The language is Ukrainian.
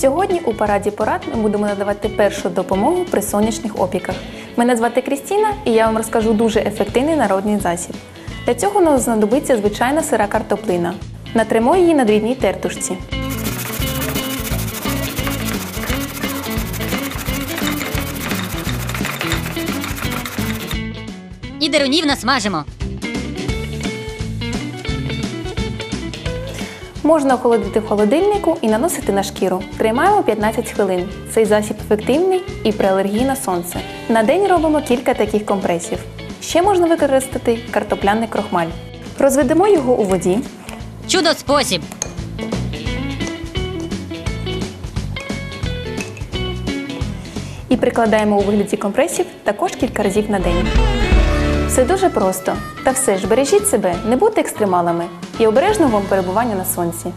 Сьогодні у параді порад ми будемо надавати першу допомогу при сонячних опіках. Мене звати Крістіна і я вам розкажу дуже ефективний народний засіб. Для цього нам знадобиться звичайна сира картоплина. Натримо її на дрібній тертушці. І дерунів насмажимо. Можна охолодити в холодильнику і наносити на шкіру. Тримаємо 15 хвилин. Цей засіб ефективний і при алергії на сонце. На день робимо кілька таких компресів. Ще можна використати картопляний крохмаль. Розведемо його у воді, Чудо спосіб. і прикладаємо у вигляді компресів також кілька разів на день. Все дуже просто. Та все ж бережіть себе, не будьте екстремалами і обережного вам перебування на сонці.